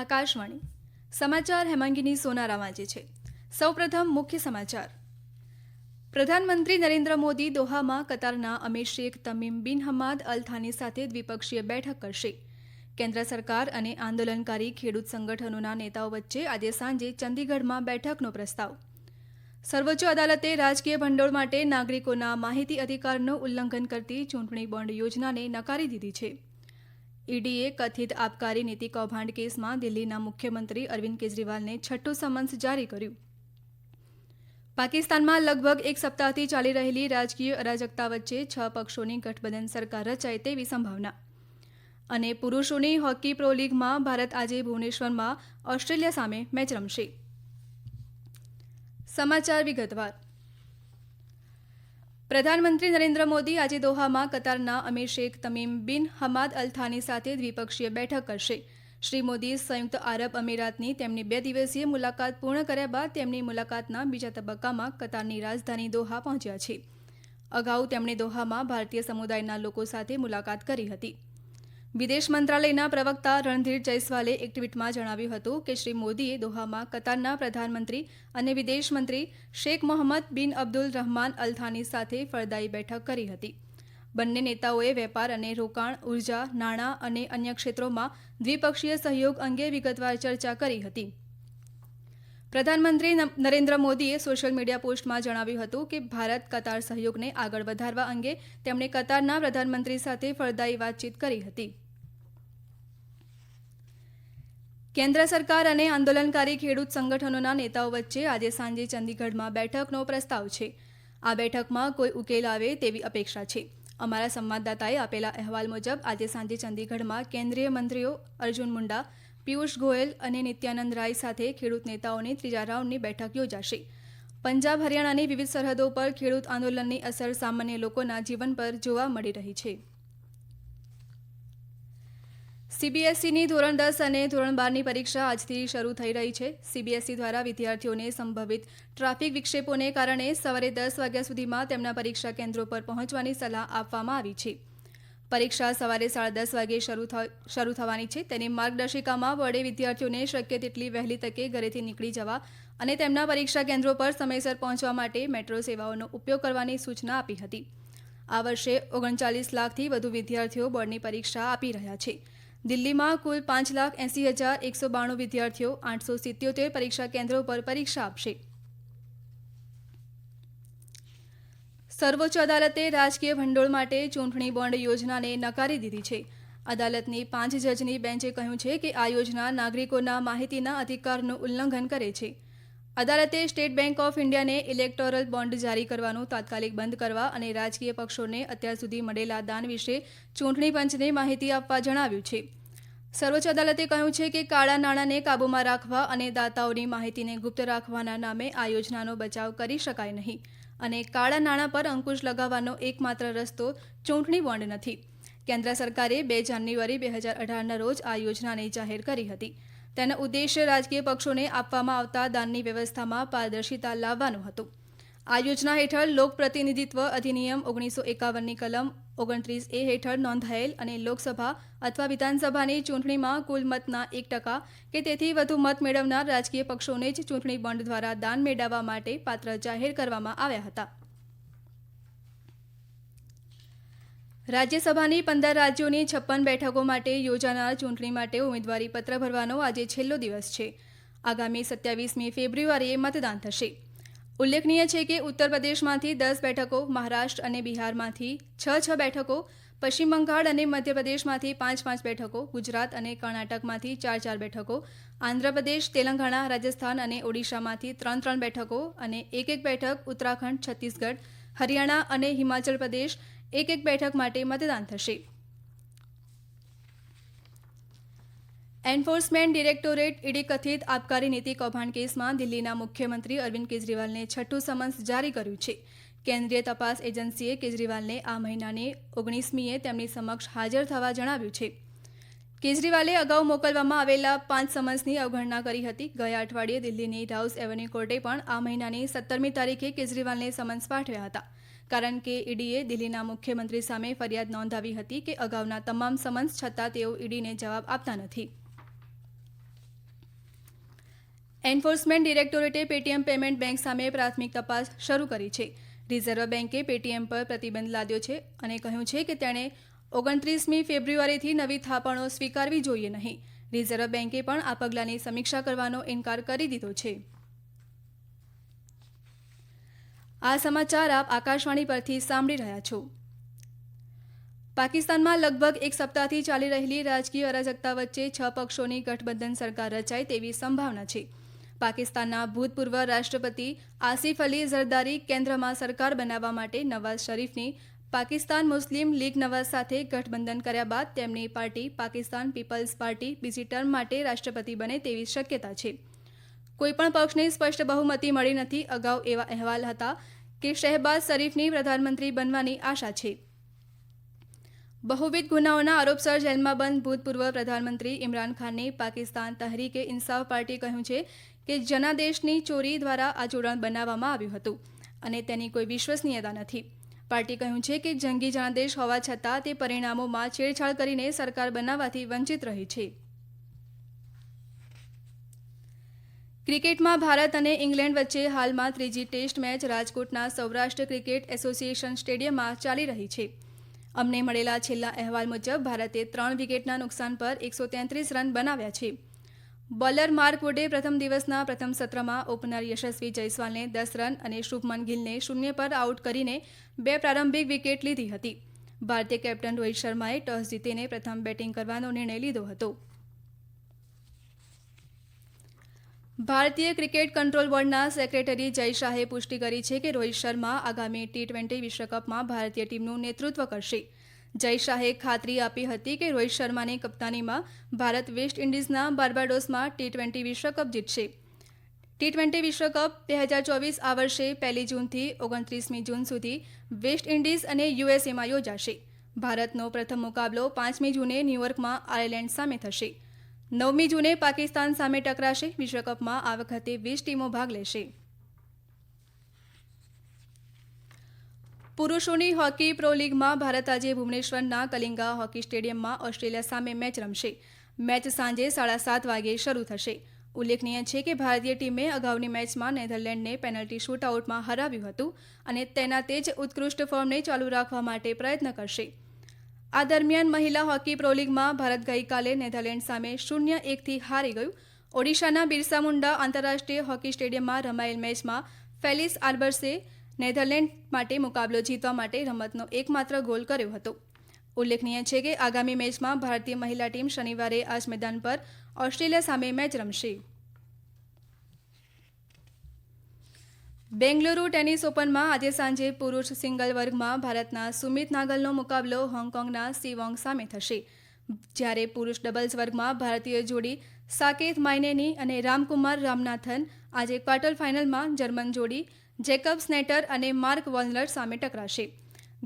આકાશવાણી. સમાચાર હેમાંગીની સોનારા વાંચે છે. સૌપ્રથમ મુખ્ય સમાચાર. પ્રધાનમંત્રી નરેન્દ્ર મોદી દોહામાં કતારના અમીર Sheikh Tamim bin Hamad Al Thani સાથે દ્વિપક્ષીય બેઠક કરશે. કેન્દ્ર સરકાર અને આંદોલનકારી ખેડૂત સંગઠનોના નેતાઓ વચ્ચે આજે સાંજે ચંદીગઢમાં બેઠકનો પ્રસ્તાવ. સર્વોચ્ચ અદાલતે રાજકીય ભંડોળ માટે નાગરિકોના માહિતી અધિકારનું ઉલ્લંઘન કરતી ચૂંટણી બોન્ડ યોજનાને નકારી દીધી છે. ઈડીએ કથિત આબકારી નીતિ કૌભાંડ કેસમાં દિલ્હીના મુખ્યમંત્રી અરવિંદ કેજરીવાલને છઠ્ઠું સમન્સ જારી કર્યું. પાકિસ્તાનમાં લગભગ એક સપ્તાહથી ચાલી રહેલી રાજકીય અરાજકતા વચ્ચે છ પક્ષોની ગઠબંધન સરકાર રચાય તેવી સંભાવના. અને પુરુષોની હોકી પ્રો લીગમાં ભારત આજે ભુવનેશ્વરમાં ઓસ્ટ્રેલિયા સામે મેચ રમશે. સમાચાર વિગતવાર. પ્રધાનમંત્રી નરેન્દ્ર મોદી આજે દોહામાં કતારના અમીર Sheikh Tamim bin Hamad Al Thani સાથે દ્વિપક્ષીય બેઠક કરશે. શ્રી મોદી સંયુક્ત આરબ અમીરાતની તેમની બે દિવસીય મુલાકાત પૂર્ણ કર્યા બાદ તેમની મુલાકાતના બીજા તબક્કામાં કતારની રાજધાની દોહા પહોંચ્યા છે. અગાઉ તેમણે દોહામાં ભારતીય સમુદાયના લોકો સાથે મુલાકાત કરી હતી. વિદેશ મંત્રાલયના પ્રવક્તા રણધીર જયસ્વાલે એક ટ્વીટમાં જણાવ્યું હતું કે શ્રી મોદીએ દોહામાં કતારના પ્રધાનમંત્રી અને વિદેશ મંત્રી શેખ મોહમ્મદ બિન અબ્દુલ રહમાન અલથાની સાથે ફળદાયી બેઠક કરી હતી. બંને નેતાઓએ વેપાર અને રોકાણ, ઊર્જા, નાણાં અને અન્ય ક્ષેત્રોમાં દ્વિપક્ષીય સહયોગ અંગે વિગતવાર ચર્ચા કરી હતી. પ્રધાનમંત્રી નરેન્દ્ર મોદીએ સોશિયલ મીડિયા પોસ્ટમાં જણાવ્યું હતું કે ભારત કતાર સહયોગને આગળ વધારવા અંગે તેમણે કતારના પ્રધાનમંત્રી સાથે ફળદાયી વાતચીત કરી હતી. કેન્દ્ર સરકાર અને આંદોલનકારી ખેડૂત સંગઠનોના નેતાઓ વચ્ચે આજે સાંજે ચંદીગઢમાં બેઠકનો પ્રસ્તાવ છે. આ બેઠકમાં કોઈ ઉકેલ આવે તેવી અપેક્ષા છે. અમારા સંવાદદાતાએ આપેલા અહેવાલ મુજબ આજે સાંજે ચંદીગઢમાં કેન્દ્રીય મંત્રીઓ અર્જુન મુંડા, પિયુષ ગોયલ અને નિત્યાનંદ રાય સાથે ખેડૂત નેતાઓની ત્રીજા રાઉન્ડની બેઠક યોજાશે. પંજાબ, હરિયાણાની વિવિધ સરહદો પર ખેડૂત આંદોલનની અસર સામાન્ય લોકોના જીવન પર જોવા મળી રહી છે. સીબીએસઈની ધોરણ દસ અને ધોરણ બારની પરીક્ષા આજથી શરૂ થઈ રહી છે. સીબીએસઈ દ્વારા વિદ્યાર્થીઓને સંભવિત ટ્રાફિક વિક્ષેપોને કારણે સવારે દસ વાગ્યા સુધીમાં તેમના પરીક્ષા કેન્દ્રો પર પહોંચવાની સલાહ આપવામાં આવી છે. પરીક્ષા સવારે સાડા દસ વાગે શરૂ થવાની છે. તેની માર્ગદર્શિકામાં વડે વિદ્યાર્થીઓને શક્ય તેટલી વહેલી તકે ઘરેથી નીકળી જવા અને તેમના પરીક્ષા કેન્દ્રો પર સમયસર પહોંચવા માટે મેટ્રો સેવાઓનો ઉપયોગ કરવાની સૂચના આપી હતી. આ વર્ષે ઓગણચાલીસ લાખથી વધુ વિદ્યાર્થીઓ બોર્ડની પરીક્ષા આપી રહ્યા છે. દિલ્હીમાં કુલ પાંચ લાખ એંસી હજાર એકસો બાણું વિદ્યાર્થીઓ આઠસો સિત્યોતેર પરીક્ષા કેન્દ્રો પર પરીક્ષા આપશે. સર્વોચ્ચ અદાલતે રાજકીય ભંડોળ માટે ચૂંટણી બોન્ડ યોજનાને નકારી દીધી છે. અદાલતની પાંચ જજની બેન્ચે કહ્યું છે કે આ યોજના નાગરિકોના માહિતીના અધિકારનું ઉલ્લંઘન કરે છે. અદાલતે સ્ટેટ બેંક ઓફ ઇન્ડિયાને ઇલેક્ટોરલ બોન્ડ જારી કરવાનું તાત્કાલિક બંધ કરવા અને રાજકીય પક્ષોને અત્યાર સુધી મળેલા દાન વિશે ચૂંટણી પંચને માહિતી આપવા જણાવ્યું છે. સર્વોચ્ચ અદાલતે કહ્યું છે કે કાળા નાણાંને કાબૂમાં રાખવા અને દાતાઓની માહિતીને ગુપ્ત રાખવાના નામે આ યોજનાનો બચાવ કરી શકાય નહીં અને કાળા નાણાં પર અંકુશ લગાવવાનો એકમાત્ર રસ્તો ચૂંટણી બોન્ડ નથી. કેન્દ્ર સરકારે બે જાન્યુઆરી બે હજાર અઢારના રોજ આ યોજનાને જાહેર કરી હતી. તેનો ઉદ્દેશ્ય રાજકીય પક્ષોને આપવામાં આવતા દાનની વ્યવસ્થામાં પારદર્શિતા લાવવાનું હતું. આ યોજના હેઠળ લોક પ્રતિનિધિત્વ અધિનિયમ ઓગણીસો એકાવનની કલમ ઓગણત્રીસ એ હેઠળ નોંધાયેલ અને લોકસભા અથવા વિધાનસભાની ચૂંટણીમાં કુલ મતના એક ટકા કે તેથી વધુ મત મેળવનાર રાજકીય પક્ષોને જ ચૂંટણી બોન્ડ દ્વારા દાન મેળવવા માટે પાત્ર જાહેર કરવામાં આવ્યા હતા. રાજ્યસભાની પંદર રાજ્યોની છપ્પન બેઠકો માટે યોજાનાર ચૂંટણી માટે ઉમેદવારીપત્ર ભરવાનો આજે છેલ્લો દિવસ છે. આગામી સત્યાવીસમી ફેબ્રુઆરીએ મતદાન થશે. ઉલ્લેખનીય છે કે ઉત્તર પ્રદેશમાંથી દસ બેઠકો, મહારાષ્ટ્ર અને બિહારમાંથી છ છ બેઠકો, પશ્ચિમ બંગાળ અને મધ્યપ્રદેશમાંથી પાંચ પાંચ બેઠકો, ગુજરાત અને કર્ણાટકમાંથી ચાર ચાર બેઠકો, આંધ્રપ્રદેશ, તેલંગાણા, રાજસ્થાન અને ઓડિશામાંથી ત્રણ ત્રણ બેઠકો અને એક એક બેઠક ઉત્તરાખંડ, છત્તીસગઢ, હરિયાણા અને હિમાચલ પ્રદેશ એક એક બેઠક માટે મતદાન થશે. એન્ફોર્સમેન્ટ ડિરેક્ટોરેટ ઈડી કથિત આબકારી નીતિ કૌભાંડ કેસમાં દિલ્હીના મુખ્યમંત્રી અરવિંદ કેજરીવાલને છઠ્ઠું સમન્સ જારી કર્યું છે. કેન્દ્રીય તપાસ એજન્સીએ કેજરીવાલને આ મહિનાની ઓગણીસમીએ તેમની સમક્ષ હાજર થવા જણાવ્યું છે. કેજરીવાલે અગાઉ મોકલવામાં આવેલા પાંચ સમન્સની અવગણના કરી હતી. ગયા અઠવાડિયે દિલ્હીની રાઉસ એવન્યુ કોર્ટે પણ આ મહિનાની સત્તરમી તારીખે કેજરીવાલને સમન્સ પાઠવ્યા હતા. કારણ કે ઈડીએ દિલ્હીના મુખ્યમંત્રી સામે ફરિયાદ નોંધાવી હતી કે અગાઉના તમામ સમન્સ છતાં તેઓ ઈડીને જવાબ આપતા નથી. એન્ફોર્સમેન્ટ ડિરેક્ટોરેટે પેટીએમ પેમેન્ટ બેંક સામે પ્રાથમિક તપાસ શરૂ કરી છે. રિઝર્વ બેન્કે પેટીએમ પર પ્રતિબંધ લાદ્યો છે અને કહ્યું છે કે તેણે ઓગણત્રીસમી ફેબ્રુઆરીથી નવી થાપણો સ્વીકારવી જોઈએ નહીં. રિઝર્વ બેન્કે પણ આ પગલાંની સમીક્ષા કરવાનો ઇનકાર કરી દીધો છે. આ સમાચાર આપ આકાશવાણી પરથી સાંભળી રહ્યા છો. પાકિસ્તાનમાં લગભગ એક સપ્તાહથી ચાલી રહેલી રાજકીય અરાજકતા વચ્ચે છ પક્ષોની ગઠબંધન સરકાર રચાય તેવી સંભાવના છે. પાકિસ્તાનના ભૂતપૂર્વ રાષ્ટ્રપતિ આસિફ અલી ઝરદારી કેન્દ્રમાં સરકાર બનાવવા માટે નવાઝ શરીફની પાકિસ્તાન મુસ્લિમ લીગ નવાઝ સાથે ગઠબંધન કર્યા બાદ તેમની પાર્ટી પાકિસ્તાન પીપલ્સ પાર્ટી બીજી ટર્મ માટે રાષ્ટ્રપતિ બને તેવી શક્યતા છે. કોઈપણ પક્ષને સ્પષ્ટ બહુમતી મળી નથી, અગાઉ એવા અહેવાલ હતા કે શહેબાઝ શરીફની પ્રધાનમંત્રી બનવાની આશા છે. બહુવિધ ગુનાઓના આરોપસર જેલમાં બંધ ભૂતપૂર્વ પ્રધાનમંત્રી ઇમરાન ખાનને પાકિસ્તાન તહરીકે ઇન્સાફ પાર્ટી કહ્યું છે કે જનાદેશની ચોરી દ્વારા આ જોડાણ બનાવવામાં આવ્યું હતું અને તેની કોઈ વિશ્વસનીયતા નથી. પાર્ટી કહ્યું છે કે જંગી જનાદેશ હોવા છતાં તે પરિણામોમાં છેડછાડ કરીને સરકાર બનાવવાથી વંચિત રહી છે. ક્રિકેટમાં ભારત અને ઇંગ્લેન્ડ વચ્ચે હાલમાં ત્રીજી ટેસ્ટ મેચ રાજકોટના સૌરાષ્ટ્ર ક્રિકેટ એસોસિએશન સ્ટેડિયમમાં ચાલી રહી છે. અમને મળેલા છેલ્લા અહેવાલ મુજબ ભારતે ત્રણ વિકેટના નુકસાન પર એકસો રન બનાવ્યા છે. બોલર માર્ક વુડે પ્રથમ દિવસના પ્રથમ સત્રમાં ઓપનર યશસ્વી જયસ્વાલને દસ રન અને શુભમન ગિલને શૂન્ય પર આઉટ કરીને બે પ્રારંભિક વિકેટ લીધી હતી. ભારતીય કેપ્ટન રોહિત શર્માએ ટોસ જીતીને પ્રથમ બેટિંગ કરવાનો નિર્ણય લીધો હતો. ભારતીય ક્રિકેટ કંટ્રોલ બોર્ડના સેક્રેટરી જય શાહે પુષ્ટિ કરી છે કે રોહિત શર્મા આગામી ટી ટ્વેન્ટી વિશ્વકપમાં ભારતીય ટીમનું નેતૃત્વ કરશે. જય શાહે ખાતરી આપી હતી કે રોહિત શર્માની કપ્તાનીમાં ભારત વેસ્ટ ઇન્ડિઝના બાર્બાડોસમાં ટી ટ્વેન્ટી વિશ્વકપ જીતશે. ટી ટ્વેન્ટી વિશ્વકપ બે હજાર ચોવીસ આ વર્ષે પહેલી જૂનથી ઓગણત્રીસમી જૂન સુધી વેસ્ટ ઇન્ડિઝ અને યુએસએમાં યોજાશે. ભારતનો પ્રથમ મુકાબલો પાંચમી જૂને ન્યૂયોર્કમાં આયર્લેન્ડ સામે થશે. નવમી જૂને પાકિસ્તાન સામે ટકરાશે. વિશ્વકપમાં આ વખતે વીસ ટીમો ભાગ લેશે. પુરુષોની હોકી પ્રો લીગમાં ભારત આજે ભુવનેશ્વરના કલિંગા હોકી સ્ટેડિયમમાં ઓસ્ટ્રેલિયા સામે મેચ રમશે. મેચ સાંજે સાડા સાત વાગે શરૂ થશે. ઉલ્લેખનીય છે કે ભારતીય ટીમે અગાઉની મેચમાં નેધરલેન્ડને પેનલ્ટી શૂટઆઉટમાં હરાવ્યું હતું અને તેના તે જ ઉત્કૃષ્ટ ફોર્મને ચાલુ રાખવા માટે પ્રયત્ન કરશે. આ દરમિયાન મહિલા હોકી પ્રો લીગમાં ભારત ગઈકાલે નેધરલેન્ડ સામે શૂન્ય એકથી હારી ગયું. ઓડિશાના બિરસા મુંડા આંતરરાષ્ટ્રીય હોકી સ્ટેડિયમમાં રમાયેલ મેચમાં ફેલિસ આર્બર્સે નેધરલેન્ડ માટે મુકાબલો જીતવા માટે રમતનો એકમાત્ર ગોલ કર્યો હતો. ઉલ્લેખનીય છે કે આગામી મેચમાં ભારતીય મહિલા ટીમ શનિવારે આજ મેદાન પર ઓસ્ટ્રેલિયા સામે મેચ રમશે. બેંગલુરુ ટેનિસ ઓપનમાં આજે સાંજે પુરુષ સિંગલ વર્ગમાં ભારતના સુમિત નાગલનો મુકાબલો હોંગકોંગના સીવોંગ સામે થશે. જ્યારે પુરુષ ડબલ્સ વર્ગમાં ભારતીય જોડી સાકેત માઇનેની અને રામકુમાર રામનાથન આજે ક્વાર્ટર ફાઇનલમાં જર્મન જોડી જેકબ સ્નેટર અને માર્ક વોલ્નર સામે ટકરાશે.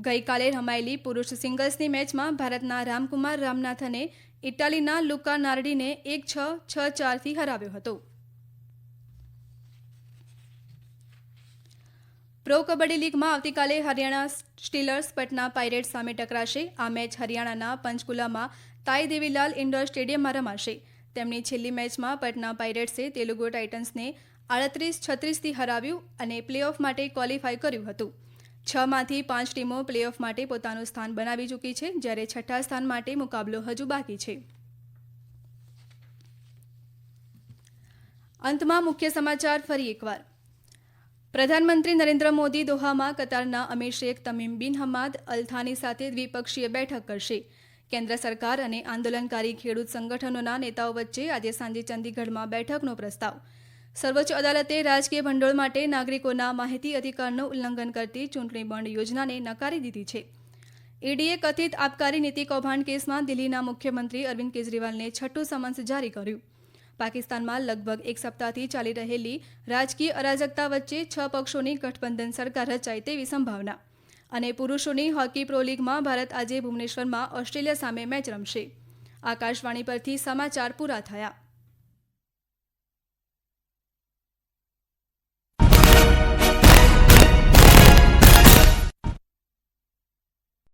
ગઈકાલે રમાયેલી પુરુષ સિંગલ્સની મેચમાં ભારતના રામકુમાર રામનાથને ઇટાલીના લુકા નાર્ડીને એક છ છ ચારથી હરાવ્યો હતો. પ્રો કબડ્ડી લીગમાં આવતીકાલે હરિયાણા સ્ટીલર્સ પટના પાયરેટ્સ સામે ટકરાશે. આ મેચ હરિયાણાના પંચકુલામાં તાઈ દેવીલાલ ઇન્ડોર સ્ટેડિયમમાં રમાશે. તેમની છેલ્લી મેચમાં પટના પાઇરેટ્સે તેલુગુ ટાઇટન્સને આડત્રીસ, છત્રીસથી હરાવ્યું અને પ્લેઓફ માટે ક્વોલિફાય કર્યું હતું. છમાંથી પાંચ ટીમો પ્લેઓફ માટે પોતાનું સ્થાન બનાવી ચૂકી છે, જ્યારે છઠ્ઠા સ્થાન માટે મુકાબલો હજુ બાકી છે. અંતમાં મુખ્ય સમાચાર ફરી એકવાર. પ્રધાનમંત્રી નરેન્દ્ર મોદી દોહામાં કતારના અમીર Sheikh Tamim bin Hamad Al Thani સાથે દ્વિપક્ષીય બેઠક કરશે. કેન્દ્ર સરકાર અને આંદોલનકારી ખેડૂત સંગઠનોના નેતાઓ વચ્ચે આજે સાંજે ચંદીગઢમાં બેઠકનો પ્રસ્તાવ. સર્વોચ્ચ અદાલતે રાજકીય ભંડોળ માટે નાગરિકોના માહિતી અધિકારનું ઉલ્લંઘન કરતી ચૂંટણી બોન્ડ યોજનાને નકારી દીધી છે. ઈડીએ કથિત આબકારી નીતિ કૌભાંડ કેસમાં દિલ્હીના મુખ્યમંત્રી અરવિંદ કેજરીવાલને છઠ્ઠું સમન્સ જારી કર્યું. પાકિસ્તાનમાં લગભગ એક સપ્તાહથી ચાલી રહેલી રાજકીય અરાજકતા વચ્ચે છ પક્ષોની ગઠબંધન સરકાર રચાય તેવી સંભાવના. અને પુરુષોની હોકી પ્રો લીગમાં ભારત આજે ભુવનેશ્વરમાં ઓસ્ટ્રેલિયા સામે મેચ રમશે. આકાશવાણી પરથી સમાચાર પૂરા થયા.